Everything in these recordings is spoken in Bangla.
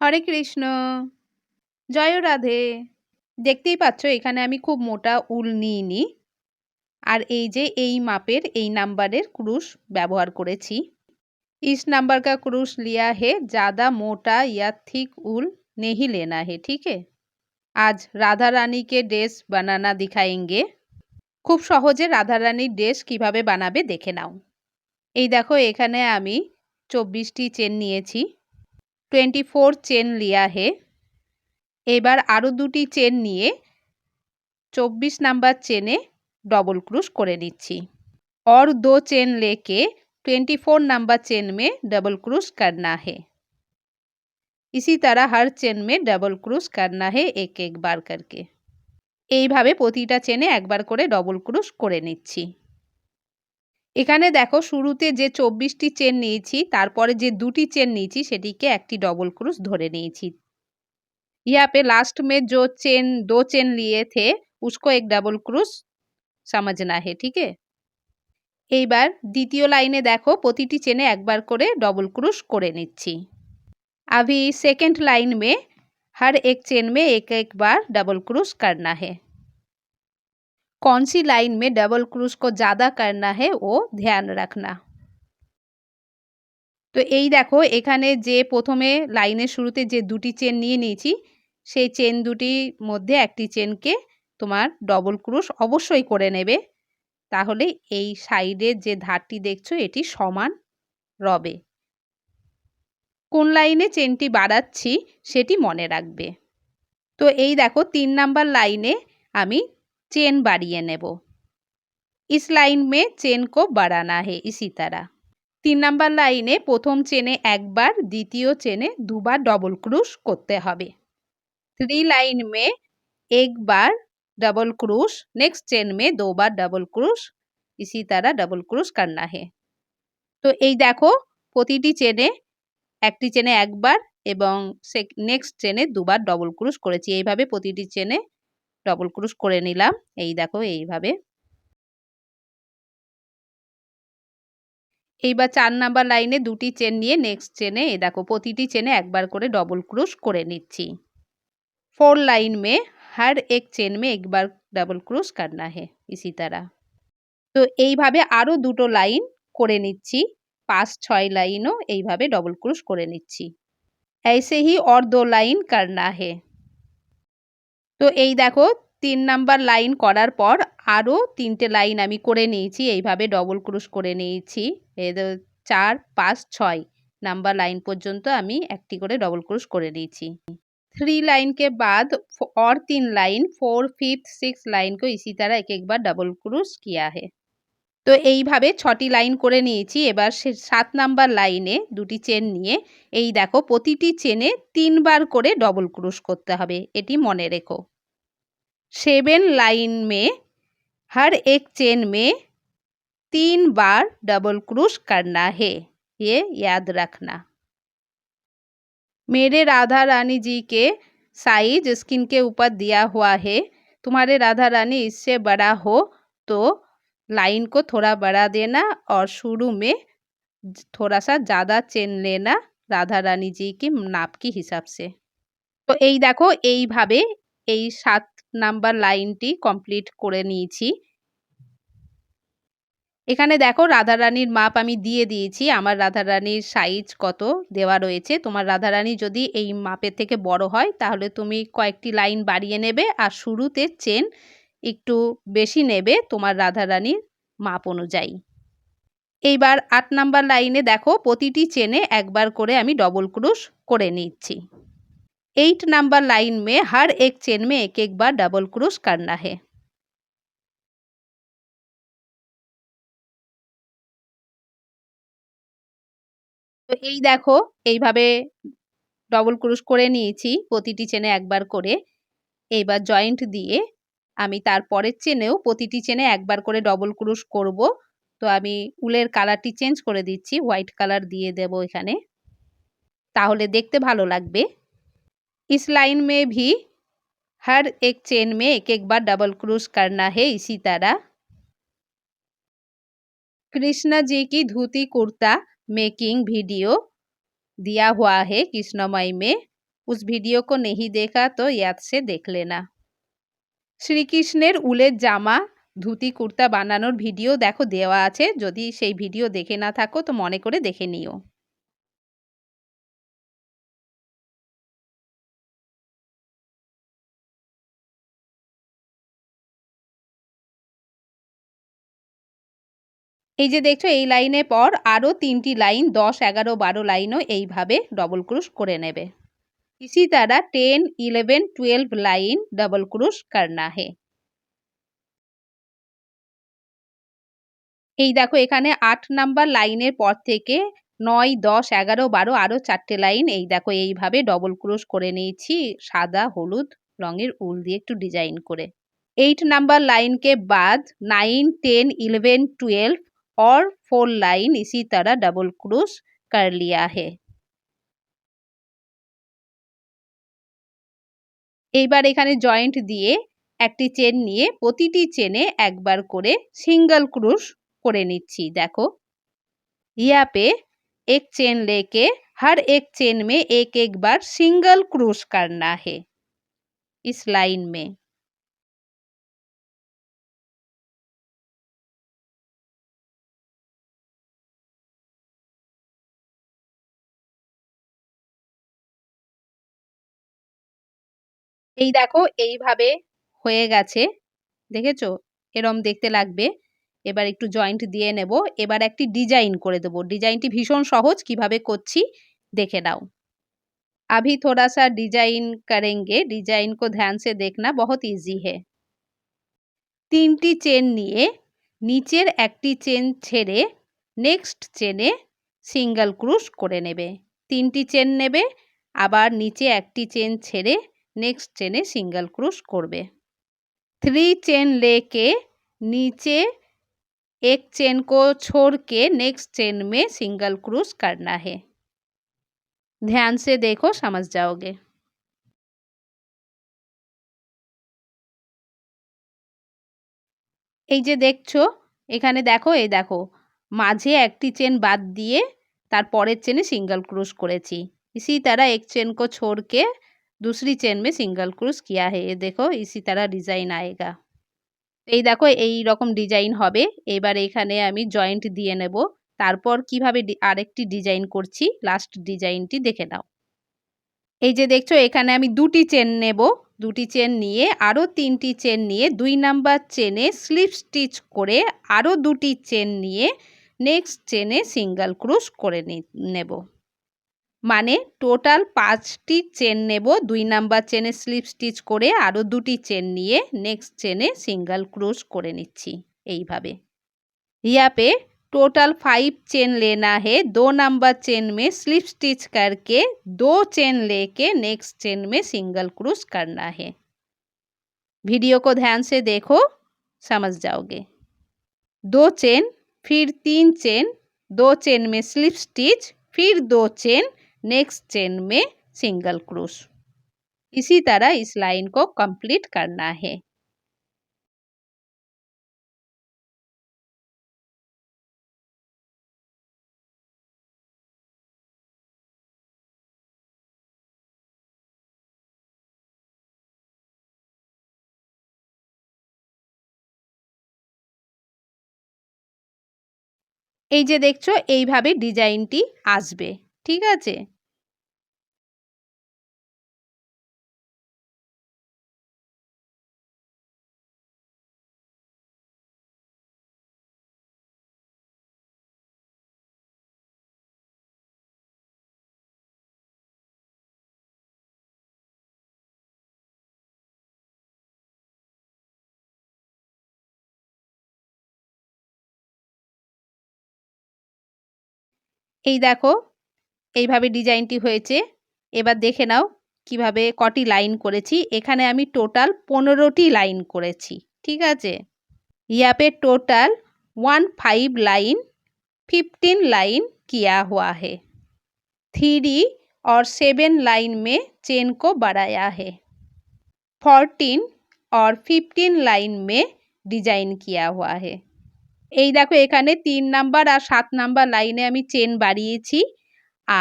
হরে কৃষ্ণ জয় রাধে দেখতেই পাচ্ছ এখানে আমি খুব মোটা উল নিইনি আর এই যে এই মাপের এই নাম্বারের ক্রুশ ব্যবহার করেছি इस नंबर का क्रूस लिया है ज़्यादा मोटा या थिक उल नहीं लेना है ठीक है আজ রাধা রানীকে ড্রেস বানানা দিখায়েঙ্গে খুব সহজে রাধা রানীর ড্রেস কিভাবে বানাবে দেখে নাও এই দেখো এখানে আমি চব্বিশটি চেন নিয়েছি টোয়েন্টি ফোর চেন লিয়া হে এবার আরও দুটি চেন নিয়ে চব্বিশ নাম্বার চেনে ডবল ক্রুশ করে নিচ্ছি और दो चेन लेके ट्वेंटी फोर नंबर चेन में डबल क्रूज करना है इसी तरह हर चेन में डबल क्रूज करना है एक एक बार करके এইভাবে প্রতিটা চেনে একবার করে ডবল ক্রুশ করে নিচ্ছি এখানে দেখো শুরুতে যে চব্বিশটি চেন নিয়েছি তারপরে যে দুটি চেন নিয়েছি সেটিকে একটি ডবল ক্রুশ ধরে নিয়েছি यहाँ पे लास्ट में जो चेन दो चेन लिए थे उसको एक डबल क्रूज समझना है ठीक है এইবার দ্বিতীয় লাইনে দেখো প্রতিটি চেনে একবার করে ডবল ক্রুশ করে নিচ্ছি अभी सेकेंड लाइन में हर एक चेन में एक एक बार डबल क्रूज करना है कौन सी लाइन में डबल क्रूज को ज़्यादा करना है वो ध्यान रखना তো এই দেখো এখানে যে প্রথমে লাইনের শুরুতে যে দুটি চেন নিয়ে নিয়েছি সেই চেন দুটির মধ্যে একটি চেনকে তোমার ডবল ক্রুশ অবশ্যই করে নেবে তাহলে এই সাইডের যে ধারটি দেখছো এটি সমান রবে কোন লাইনে চেনটি বাড়াচ্ছি সেটি মনে রাখবে তো এই দেখো তিন নাম্বার লাইনে আমি চেন বাড়িয়ে নেব ইস লাইন মে চেন কো বাড়ানা হে ইসি তারা তিন নাম্বার লাইনে প্রথম চেনে একবার দ্বিতীয় চেনে দুবার ডবল ক্রুশ করতে হবে थ्री लाइन में एक बार डबल क्रूश नेक्स्ट चेन में दो बार डबल क्रूश इसी तरह डबल क्रूश करना है তো এই দেখো প্রতিটি চেনে একটি চেনে একবার এবং নেক্সট চেনে দুবার ডবল ক্রুশ করেছি এইভাবে প্রতিটি চেনে ডবল ক্রুশ করে নিলাম এই দেখো এইভাবে এইবার চার নাম্বার লাইনে দুটি চেন নিয়ে নেক্সট চেনে এই দেখো প্রতিটি চেনে একবার করে ডবল ক্রুশ করে নিচ্ছি फोर लाइन में हर एक চেন মে একবার ডাবল ক্রুশ করনা হে ইসি তারা তো এইভাবে আরও দুটো লাইন করে নিচ্ছি পাঁচ ছয় লাইনও এইভাবে ডবল ক্রুশ করে নিচ্ছি ऐसे ही और दो লাইন করনা হে তো এই দেখো তিন নাম্বার লাইন করার পর আরও তিনটে লাইন আমি করে নিয়েছি এইভাবে ডবল ক্রুশ করে নিয়েছি চার পাঁচ ছয় নাম্বার লাইন পর্যন্ত আমি একটি করে ডবল ক্রুশ করে নিয়েছি थ्री लाइन के बाद और तीन line four fifth six line को इसी तरह एक एक बार डबल क्रूज किया है তো এইভাবে ছটি লাইন করে নিয়েছি এবার সে সাত নাম্বার লাইনে দুটি চেন নিয়ে এই দেখো প্রতিটি চেনে তিনবার করে ডবল ক্রুশ করতে হবে এটি মনে রেখো সেভেন লাইন মে हर एक चेन में तीन बार डबल क्रूश करना है ये याद रखना मेरे राधा रानी जी के साइज स्किन के ऊपर दिया हुआ है तुम्हारे राधा रानी इससे बड़ा हो तो लाइन को थोड़ा बढ़ा देना और शुरू में थोड़ा सा ज़्यादा চেন लेना রাধা রানী জি কি নাপ কি হিসাব সে তো এই দেখো এইভাবে এই সাত নাম্বার লাইনটি কমপ্লিট করে নিয়েছি। এখানে দেখো রাধারানীর মাপ আমি দিয়ে দিয়েছি। আমার রাধারানীর সাইজ কত দেওয়া রয়েছে। তোমার রাধারানী যদি এই মাপের থেকে বড় হয়, তাহলে তুমি কয়েকটি লাইন বাড়িয়ে নেবে আর শুরুতে চেন একটু বেশি নেবে তোমার রাধারানীর মাপ অনুযায়ী। এইবার আট নাম্বার লাইনে দেখো প্রতিটি চেনে একবার করে আমি ডবল ক্রুশ করে নিচ্ছি। এইট নাম্বার লাইন মে हर एक चेन में एक एक बार डबल क्रूश करना है তো এই দেখো এইভাবে ডবল ক্রুশ করে নিয়েছি প্রতিটি চেনে একবার করে এইবার জয়েন্ট দিয়ে আমি তার পরের চেনেও প্রতিটি চেনে একবার করে ডবল ক্রুশ করব তো আমি উলের কালারটি চেঞ্জ করে দিচ্ছি হোয়াইট কালার দিয়ে দেব এখানে তাহলে দেখতে ভালো লাগবে इस लाइन में भी हर एक चेन में एक एक बार डबल क्रूज करना है इसी तरह कृष्णा जी की धोती कुर्ता मेकिंग वीडियो दिया हुआ है कृष्णमय में उस वीडियो को नहीं देखा तो याद से देख लेना শ্রীকৃষ্ণের উলের জামা ধুতি কুর্তা বানানোর ভিডিও দেখো দেওয়া আছে যদি সেই ভিডিও দেখে না থাকো তো মনে করে দেখে নিও এই যে দেখছো এই লাইনে পর আরও তিনটি লাইন দশ এগারো বারো লাইনও এইভাবে ডবল ক্রুশ করে নেবে इसी तरह ten eleven twelve line double crochet करना है এই দেখো এখানে আট নাম্বার লাইনের পর থেকে নয় দশ এগারো বারো আরও চারটে লাইন এই দেখো এইভাবে ডবল ক্রোশ করে নিয়েছি সাদা হলুদ রঙের উল দিয়ে একটু ডিজাইন করে এইট নাম্বার लाइन के बाद नाइन टेन इलेवन ट्वेल्व और फोर लाइन इसी तरह डबल क्रूस कर लिया है এইবার এখানে জয়েন্ট দিয়ে একটি চেন নিয়ে প্রতিটি চেনে একবার করে সিঙ্গল ক্রুশ করে নিচ্ছি দেখো ইয়া পে এক চেন লেকে हर एक चेन में एक एक बार सिंगल क्रूस करना है इस लाइन में এই দেখো এইভাবে হয়ে গেছে দেখেছো এরম দেখতে লাগবে এবার একটু জয়েন্ট দিয়ে নেব এবার একটি ডিজাইন করে দেবো ডিজাইনটি ভীষণ সহজ কিভাবে করছি দেখে নাও अभी थोड़ा सा डिजाइन करेंगे डिजाइन को ध्यान से देखना बहुत इजी है তিনটি চেন নিয়ে নিচের একটি চেন ছেড়ে নেক্সট চেনে সিঙ্গেল ক্রুশ করে নেবে তিনটি চেন নেবে আবার নিচে একটি চেন ছেড়ে नेक्स्ट चेने सिंगल क्रूस करबे थ्री चेन लेके नीचे एक चेन को छोड़ के नेक्स्ट चेन में सिंगल क्रूस करना है ध्यान से देखो समझ जाओगे এই যে দেখছো এখানে দেখো এই দেখো মাঝে একটি চেন বাদ দিয়ে তার পরের চেনে সিঙ্গেল ক্রুশ করেছি इसी तरह एक चेन को छोड़ के दूसरी चेन में सिंगल क्रूज किया है ये देखो इसी तरह डिजाइन आएगा এই দেখো এই রকম ডিজাইন হবে এবার এখানে আমি জয়েন্ট দিয়ে নেব তারপর কিভাবে আরেকটি ডিজাইন করছি লাস্ট ডিজাইনটি দেখে নাও এই যে দেখছো এখানে আমি দুটি চেন নেব দুটি চেন নিয়ে আরও তিনটি চেন নিয়ে দুই নাম্বার চেনে স্লিপ স্টিচ করে আরও দুটি চেন নিয়ে নেক্সট চেনে সিঙ্গেল ক্রুশ করে নেব মানে টোটাল পাঁচটি চেন নেব দুই নাম্বার চেনে স্লিপ স্টিচ করে আরও দুটি চেন নিয়ে নেক্সট চেনে সিঙ্গেল ক্রুশ করে নিচ্ছি এইভাবে ইয়াপে টোটাল ফাইভ চেন লেনা হে দো নাম্বার চেন মে স্লিপ স্টিচ করকে দো চেন লেকে নেক্সট চেন মে सिंगल क्रूज करना है वीडियो को ध्यान से देखो समझ जाओगे दो चेन फिर तीन चेन दो चेन में स्लिप स्टिच फिर दो चेन नेक्स्ट चेन में सिंगल क्रूस इसी तरह इस लाइन को कंप्लीट करना है এই যে দেখছো এইভাবে ডিজাইনটি আসবে ঠিক আছে? এই দেখো এইভাবে ডিজাইনটি হয়েছে। এবার দেখে নাও কীভাবে কটি লাইন করেছি। এখানে আমি টোটাল পনেরোটি লাইন করেছি, ঠিক আছে? ইয়াপে total one five line, fifteen line কিয়া হওয়া হে। থ্রি অর সেভেন লাইন মে চেন কো বাড়ায়া হে। ফর্টিন অর ফিফটিন লাইন মে ডিজাইন কিয়া হওয়া হে। এই দেখো এখানে তিন নাম্বার আর সাত নাম্বার লাইনে আমি চেন বাড়িয়েছি।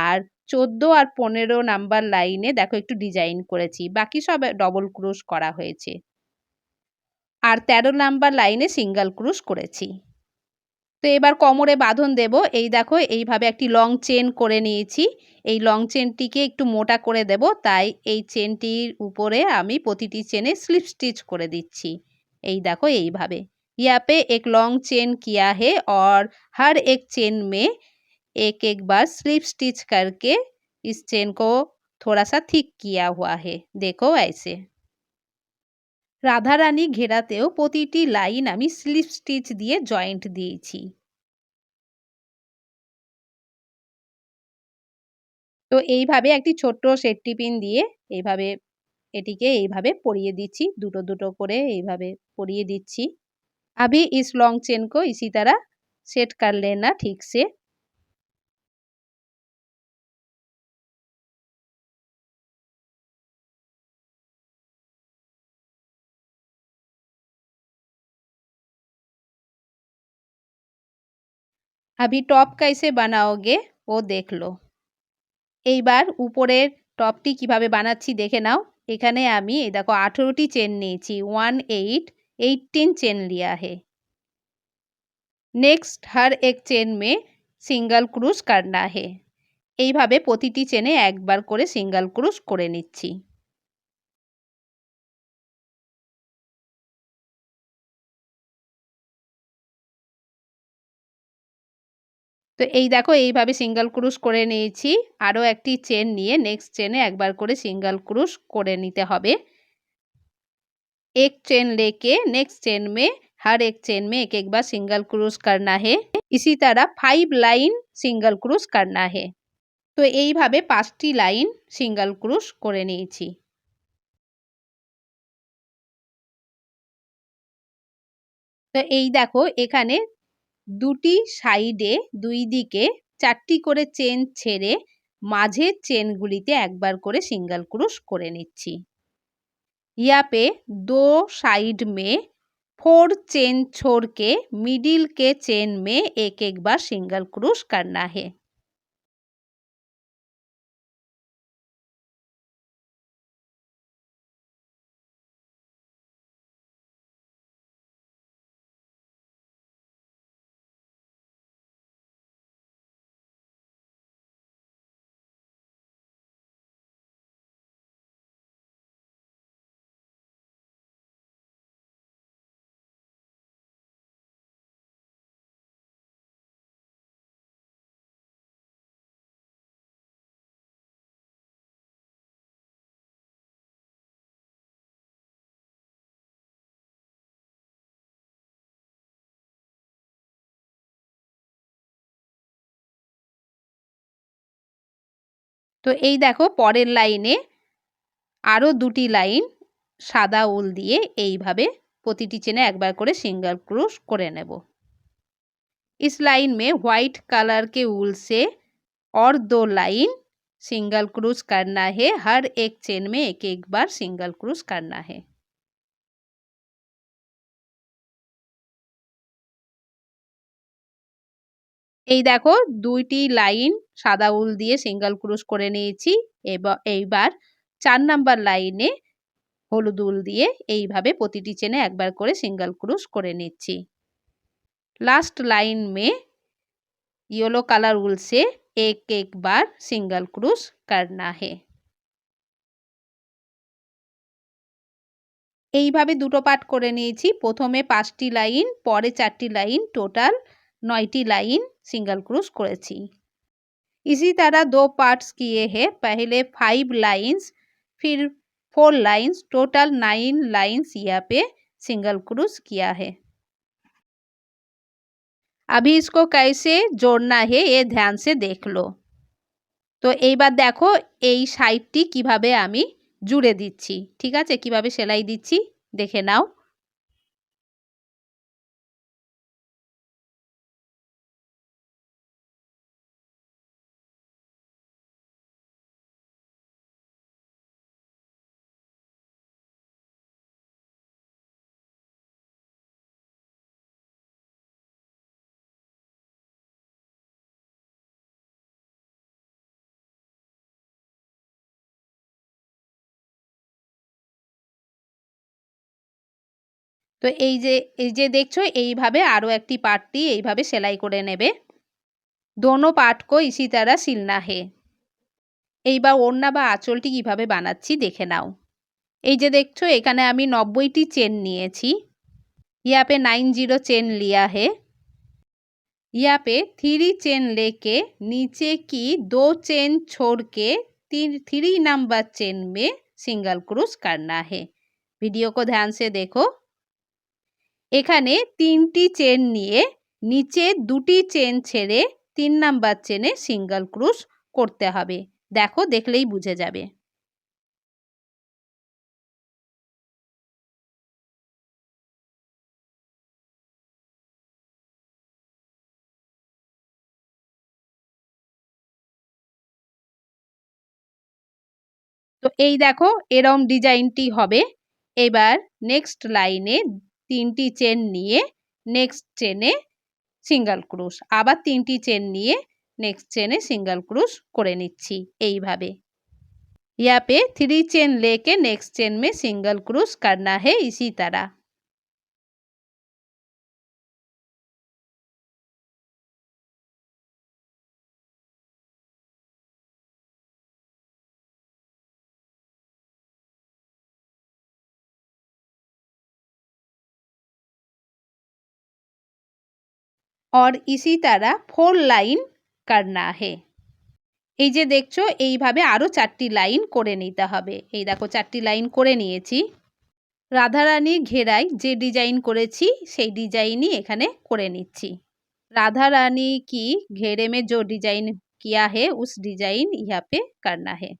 আর চোদ্দো আর পনেরো নাম্বার লাইনে দেখো একটু ডিজাইন করেছি বাকি সব ডবল ক্রুশ করা হয়েছে আর তেরো নাম্বার লাইনে সিঙ্গেল ক্রুশ করেছি তো এবার কোমরে বাঁধন দেব এই দেখো এইভাবে একটি লং চেন করে নিয়েছি এই লং চেনটিকে একটু মোটা করে দেব তাই এই চেনটির উপরে আমি প্রতিটি চেনে স্লিপ স্টিচ করে দিচ্ছি এই দেখো এইভাবে यहाँ पे एक लॉन्ग चेन किया है और हर एक चेन में एक एक बार स्लिप स्टिच करके इस चेन को थोड़ा सा थिक किया हुआ है देखो ऐसे রাধারানী ঘেরাতেও প্রতিটি লাইন আমি স্লিপ স্টিচ দিয়ে জয়েন্ট দিয়েছি তো এইভাবে একটি ছোট্ট সেটটি পিন দিয়ে এইভাবে এটিকে এইভাবে পরিয়ে দিচ্ছি দুটো দুটো করে এইভাবে পরিয়ে দিচ্ছি अभी इस लॉन्ग चेन को इसी तरह सेट कर लेना ठीक से अभी टॉप कैसे बनाओगे ও দেখলো এইবার উপরের টপটি কিভাবে বানাচ্ছি দেখে নাও এখানে আমি এই দেখো আঠেরোটি চেন নিয়েছি ওয়ান এইট एट्टीन चेन लिया है নেক্সট হার এক চেন মে সিঙ্গল ক্রুজ করনা হে এইভাবে প্রতিটি চেনে একবার করে সিঙ্গল ক্রুজ করে নিচ্ছি তো এই দেখো এইভাবে সিঙ্গেল ক্রুশ করে নিয়েছি আরও একটি চেন নিয়ে নেক্সট চেনে একবার করে সিঙ্গেল ক্রুশ করে নিতে হবে এক চেন লেকে নেক্সট চেন মে हर एक चेन में एक एक बार सिंगल क्रूज करना है इसी तरह फाइव লাইন সিঙ্গেল ক্রুশ করনা হে তো এইভাবে পাঁচটি লাইন সিঙ্গেল ক্রুশ করে নিয়েছি তো এই দেখো এখানে দুটি সাইডে দুই দিকে চারটি করে চেন ছেড়ে মাঝের চেনগুলিতে একবার করে সিঙ্গেল ক্রুশ করে নিচ্ছি ইয়া পে দো সাইড মে फोर चेन छोड़ के मिडिल के चेन में एक एक बार सिंगल क्रूज करना है তো এই দেখো পরের লাইনে আরও দুটি লাইন সাদা উল দিয়ে এইভাবে প্রতিটি চেনে একবার করে সিঙ্গল ক্রুশ করে নেব इस लाइन में व्हाइट कलर के उल से और दो लाइन सिंगल क्रूज करना है हर एक चेन में एक एक बार सिंगल क्रूज करना है এই দেখো দুইটি লাইন সাদা উল দিয়ে সিঙ্গেল ক্রুশ করে নিয়েছি এবার এইবার চার নাম্বার লাইনে হলুদ উল দিয়ে এইভাবে প্রতিটি চেনে একবার করে সিঙ্গেল ক্রুশ করে নিচ্ছি লাস্ট লাইন মে येलो कलर उल से एक एक बार सिंगल क्रूज करना है এইভাবে দুটো পার্ট করে নিয়েছি প্রথমে পাঁচটি লাইন পরে চারটি লাইন টোটাল নয়টি লাইন सिंगल क्रूज করেছি इसी तरह दो पार्ट्स किए हैं पहले फाइव लाइंस फिर four lines total nine lines यहाँ पे सिंगल क्रूज किया है अभी इसको कैसे जोड़ना है ये ध्यान से देख लो তো এইবার দেখো এই সাইডটি কিভাবে আমি জুড়ে দিচ্ছি ঠিক আছে কিভাবে সেলাই দিচ্ছি দেখে নাও তো এই যে এই যে দেখছো এইভাবে আরও একটি পাটটি এইভাবে সেলাই করে নেবে দোনো পাট কো ইসি তারা সিলনা হে এইবার ওড়না বা আঁচলটি কিভাবে বানাচ্ছি দেখে নাও এই যে দেখছো এখানে আমি নব্বইটি চেন নিয়েছি ইয়া পে নাইন জিরো চেন লিয়া হে ইয়া পে থ্রি চেন लेके नीचे की दो चेन छोड़ के तीन थ्री नंबर चेन में सिंगल क्रूज करना है ভিডিও কো ধ্যান সে দেখো এখানে তিনটি চেন নিয়ে নিচে দুটি চেন ছেড়ে তিন নাম্বার চেনে সিঙ্গেল ক্রুশ করতে হবে। দেখো, দেখলেই বুঝে যাবে। তো এই দেখো, এরম ডিজাইনটি হবে। এবার নেক্সট লাইনে তিনটি চেন নিয়ে নেক্সট চেনে সিঙ্গেল ক্রুশ আবার তিনটি চেন নিয়ে নেক্সট চেনে সিঙ্গেল ক্রুশ করে নিচ্ছি এইভাবে यहाँ पे थ्री चेन लेके नेक्स्ट चेन में सिंगल क्रूज करना है इसी तरह और इसी तरह फोर लाइन करना है এই যে দেখছো এইভাবে আরও চারটি লাইন করে নিতে হবে এই দেখো চারটি লাইন করে নিয়েছি রাধারানীর ঘেরায় যে ডিজাইন করেছি সেই ডিজাইনই এখানে করে নিচ্ছি राधा रानी की घेरे में जो डिजाइन किया है उस डिजाइन यहाँ पे करना है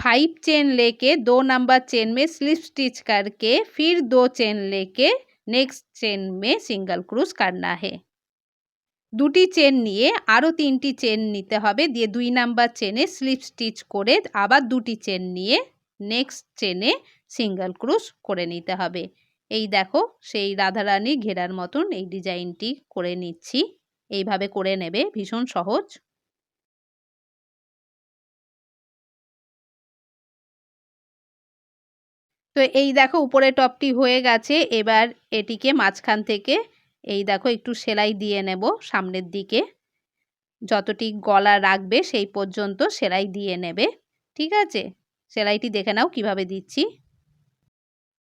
फाइव चेन लेके दो नंबर चेन में स्लिप स्टिच करके फिर दो चेन लेके नेक्स्ट चेन में सिंगल क्रूज करना है দুটি চেন নিয়ে আরও তিনটি চেন নিতে হবে। দিয়ে দুই নাম্বার চেনে স্লিপ স্টিচ করে আবার দুটি চেন নিয়ে নেক্সট চেনে সিঙ্গেল ক্রুশ করে নিতে হবে। এই দেখো, সেই রাধারানী ঘেরার মতন এই ডিজাইনটি করে নিচ্ছি। এইভাবে করে নেবে, ভীষণ সহজ। তো এই দেখো, উপরে টপটি হয়ে গেছে। এবার এটিকে মাঝখান থেকে এই দেখো একটু সেলাই দিয়ে নেব সামনের দিকে যতটি গলা রাখবে সেই পর্যন্ত সেলাই দিয়ে নেবে ঠিক আছে সেলাইটি দেখে নাও কিভাবে দিচ্ছি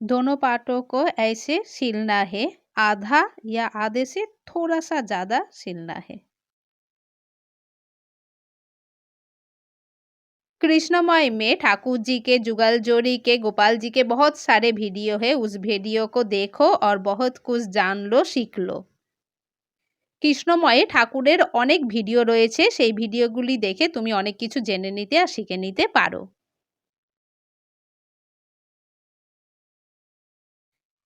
दोनों पार्टों को ऐसे सिलना है आधा या आधे से थोड़ा सा ज़्यादा सिलना है कृष्णमय में ठाकुर जी के जुगल जोड़ी के गोपाल जी के बहुत सारे वीडियो है उस वीडियो को देखो और बहुत कुछ जान लो सीख लो কৃষ্ণময়ে ঠাকুরের অনেক ভিডিও রয়েছে সেই ভিডিওগুলি দেখে তুমি অনেক কিছু জেনে নিতে আর শিখে নিতে পারো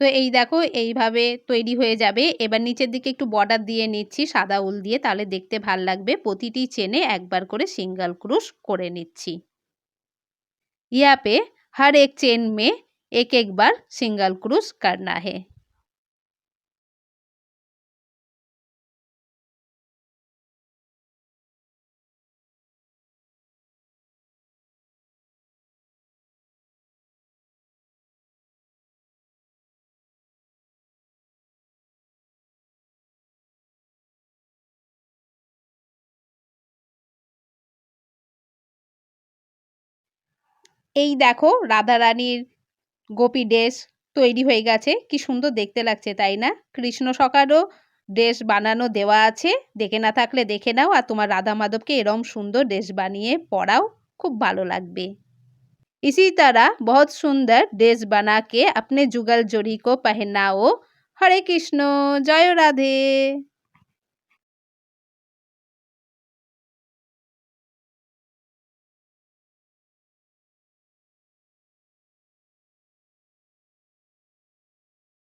তো এই দেখো এইভাবে তৈরি হয়ে যাবে এবার নিচের দিকে একটু বর্ডার দিয়ে নিচ্ছি সাদা উল দিয়ে তাহলে দেখতে ভাল লাগবে প্রতিটি চেনে একবার করে সিঙ্গেল ক্রুশ করে নিচ্ছি ইয়া পে हर एक चेन में एक एक बार सिंगल क्रूज करना है এই দেখো রাধারানীর গোপী ড্রেস তৈরি হয়ে গেছে কি সুন্দর দেখতে লাগছে তাই না কৃষ্ণ সকারও ড্রেস বানানো দেওয়া আছে দেখে না থাকলে দেখে নাও আর তোমার রাধা মাধবকে এরম সুন্দর ড্রেস বানিয়ে পরাও খুব ভালো লাগবে इसी तरह बहुत सुंदर ड्रेस बना के अपने जुगल जोड़ी को पहनाओ हरे कृष्ण जय राधे